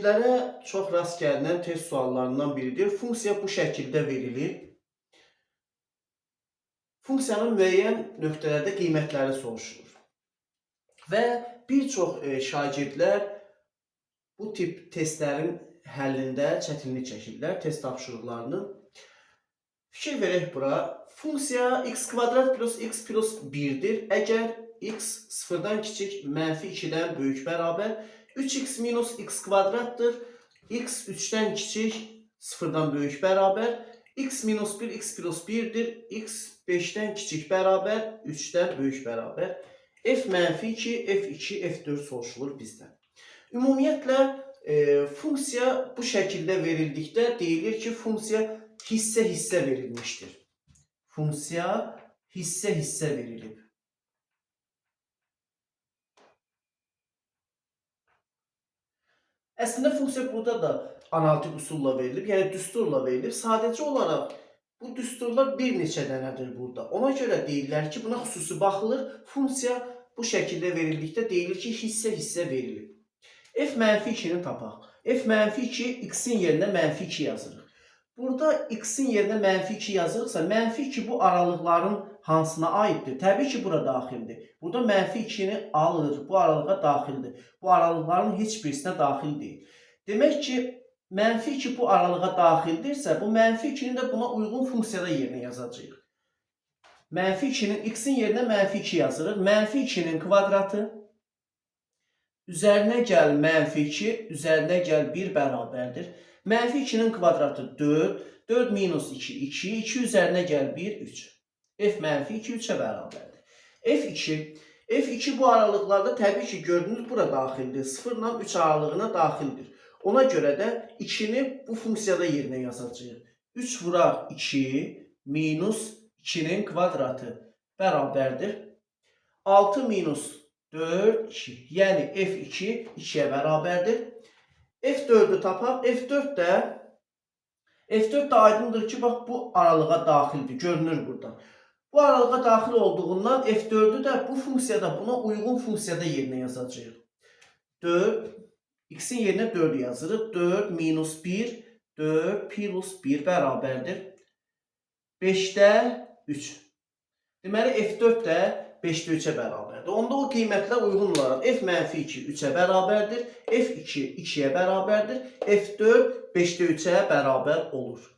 Lərə çox rast gəlinən test suallarından biridir. Funksiya bu şəkildə verilir. Funksiyanın müəyyən nöqtələrdə qiymətləri soruşulur. Və bir çox e, şagirdlər bu tip testlərin həllində çətinlik çəkirlər, test tapşırıqlarını. Fikir verək bura. Funksiya x kvadrat plus x plus 1-dir. Əgər x sıfırdan kiçik, mənfi 2-dən böyük bərabər, 3x minus x kvadratdır. x 3-dən kiçik, sıfırdan böyük bərabər, x minus 1 x plus 1-dir. x 5-dən kiçik bərabər, 3-dən böyük bərabər. f mənfi 2, f2, f4 soruşulur bizdən. Ümumiyyətlə e, funksiya bu şəkildə verildikdə deyilir ki, funksiya hissə-hissə verilmişdir. Funksiya hissə-hissə verilib. Əslində funksiya burada da analitik üsulla verilib, yəni düsturla verilib. Sadəcə olaraq bu düsturlar bir neçə dənədir burada. Ona görə deyirlər ki, buna xüsusi baxılır. Funksiya bu şəkildə verildikdə deyilir ki, hissə-hissə verilib. f mənfi 2-ni tapaq. f mənfi 2 x-in yerinə mənfi 2 yazırıq. Burada x-in yerinə mənfi 2 yazırıqsa, mənfi 2 bu aralıqların hansına aiddir? Təbii ki, bura daxildir. Burada mənfi 2-ni alır, bu aralığa daxildir. Bu aralıqların heç birisinə daxil deyil. Demək ki, mənfi 2 bu aralığa daxildirsə, bu mənfi 2-ni də buna uyğun funksiyada yerinə yazacağıq. Mənfi 2-nin x-in yerinə mənfi 2 yazırıq. Mənfi 2-nin kvadratı üzərinə gəl mənfi 2, üzərinə gəl 1 bərabərdir. Mənfi 2-nin kvadratı 4, 4 minus 2, 2, 2 üzərinə gəl 1, 3. f mənfi 2, 3-ə bərabərdir. f2, f2 bu aralıqlarda təbii ki, gördünüz bura daxildir. 0 ilə 3 aralığına daxildir. Ona görə də 2-ni bu funksiyada yerinə yazacağıq. 3 vuraq 2 minus 2-nin kvadratı bərabərdir. 6 minus 4, 2. Yəni f2 2-yə bərabərdir. F4'ü tapaq. F4 də F4 də aydındır ki, bax bu aralığa daxildir. Görünür burada. Bu aralığa daxil olduğundan F4'ü də bu funksiyada buna uyğun funksiyada yerinə yazacağıq. 4 x-in yerinə 4 yazırıq. 4 minus 1 4 plus 1 bərabərdir. 5-də 3. Deməli F4 də 5'də 3'ə bərabərdir. Onda o qiymətlər uyğun olaraq f mənfi 2 3-ə bərabərdir, f2 2-yə bərabərdir, f4 5'də 3-ə bərabər olur.